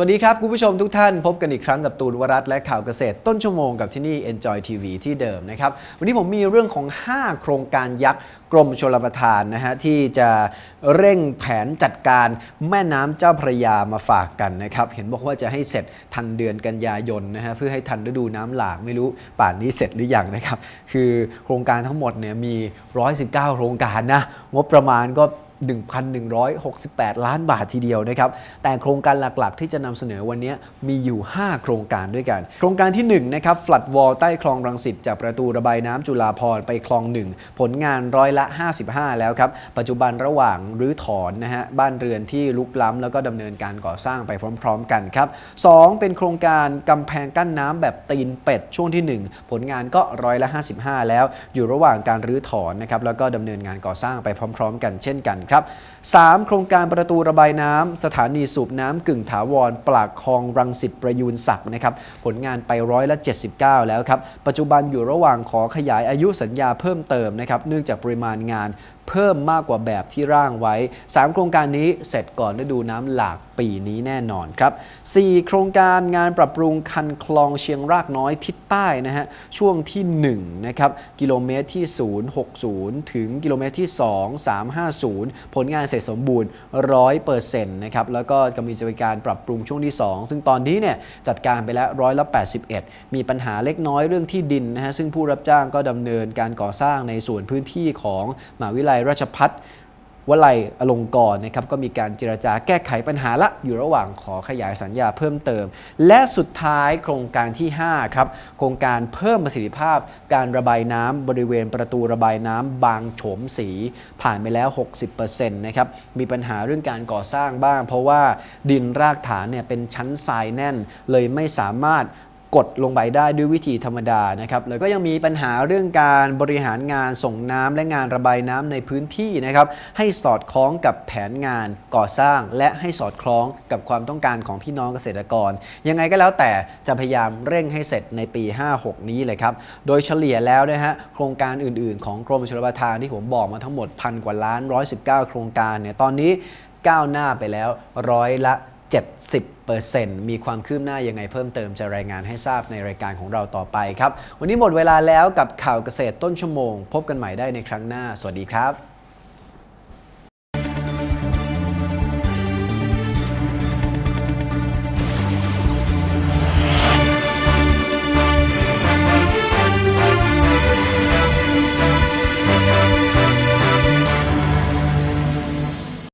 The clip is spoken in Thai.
สวัสดีครับ คุณผู้ชมทุกท่านพบกันอีกครั้งกับตูนวรัตและข่าวเกษตร ต้นชั่วโมงกับที่นี่ Enjoy TV ที่เดิมนะครับ วันนี้ผมมีเรื่องของ 5 โครงการยักษ์กรมชลประทานนะฮะที่จะเร่งแผนจัดการแม่น้ำเจ้าพระยามาฝากกันนะครับ เห็นบอกว่าจะให้เสร็จทันเดือนกันยายนนะฮะเพื่อให้ทันฤดูน้ำหลากไม่รู้ป่านนี้เสร็จหรือยังนะครับ คือโครงการทั้งหมดเนี่ยมี 119 โครงการนะงบประมาณก็ 1,168 ล้านบาททีเดียวนะครับ แต่โครงการหลักๆ ที่จะนำเสนอวันนี้มีอยู่ 5 โครงการด้วยกัน โครงการที่1นะครับฟลัดวอลใต้คลองรังสิตจากประตูระบายน้ำจุฬาภรไปคลอง 1 ผลงานร้อยละ 55 แล้วครับ ปัจจุบันระหว่างรื้อถอนนะฮะบ้านเรือนที่ลุกล้ำแล้วก็ดำเนินการก่อสร้างไปพร้อม ๆ กันครับ 2 เป็นโครงการกำแพงกั้นน้ำแบบตีนเป็ดช่วงที่ 1 ผลงานก็ร้อยละ 55 แล้ว อยู่ระหว่างการรื้อถอนนะครับแล้วก็ดำเนินงานก่อสร้างไปพร้อม ๆ กันเช่นกันครับ 3. โครงการประตูระบายน้ำสถานีสูบน้ำกึ่งถาวร ปากคลองรังสิตประยูนศักดิ์นะครับผลงานไปร้อยละ 79 แล้วครับ ปัจจุบันอยู่ระหว่างขอขยายอายุสัญญาเพิ่มเติมนะครับเนื่องจากปริมาณงานเพิ่มมากกว่าแบบที่ร่างไว้ 3 โครงการนี้เสร็จก่อนฤดูน้ำหลาก ปีนี้แน่นอนครับ 4 โครงการงานปรับปรุงคันคลองเชียงรากน้อยทิศใต้นะฮะช่วงที่1นะครับกิโลเมตรที่ 060 ถึงกิโลเมตรที่ 2350 ผลงานเสร็จสมบูรณ์ 100%นะครับแล้วก็กำลังจะมีการปรับปรุงช่วงที่ 2 ซึ่งตอนนี้เนี่ยจัดการไปแล้วร้อยละ81 มีปัญหาเล็กน้อยเรื่องที่ดินนะฮะซึ่งผู้รับจ้างก็ดำเนินการก่อสร้างในส่วนพื้นที่ของมหาวิทยาลัยราชพัฒ วลัยอลงกรนะครับก็มีการเจรจาแก้ไขปัญหาละอยู่ระหว่างขอขยายสัญญาเพิ่มเติม และสุดท้ายโครงการที่ 5 ครับ โครงการเพิ่มประสิทธิภาพ การระบายน้ำบริเวณประตูระบายน้ำบางโฉมสี ผ่านไปแล้ว 60%นะครับมีปัญหาเรื่องการก่อสร้างบ้าง เพราะว่าดินรากฐานเนี่ยเป็นชั้นทรายแน่น เลยไม่สามารถ กดลงไปได้ด้วยวิธีธรรมดานะครับแล้วก็ยังมีปัญหาเรื่องการบริหารงานส่งน้ำและงานระบายน้ำในพื้นที่นะครับให้สอดคล้องกับแผนงานก่อสร้าง และให้สอดคล้องกับความต้องการของพี่น้องเกษตรกร ยังไงก็แล้วแต่จะพยายามเร่งให้เสร็จในปี 56 นี้เลยครับโดยเฉลี่ยแล้วนะฮะโครงการอื่น ๆ ของกรมชลประทานที่ผมบอกมาทั้งหมดพันกว่าล้าน 119 โครงการเนี่ยตอนนี้ก้าวหน้าไปแล้วร้อยละ 70%มีความคืบหน้ายังไงเพิ่มเติมจะรายงานให้ทราบในรายการของเราต่อไปครับ วันนี้หมดเวลาแล้วกับข่าวเกษตรต้นชั่วโมง พบกันใหม่ได้ในครั้งหน้า สวัสดีครับ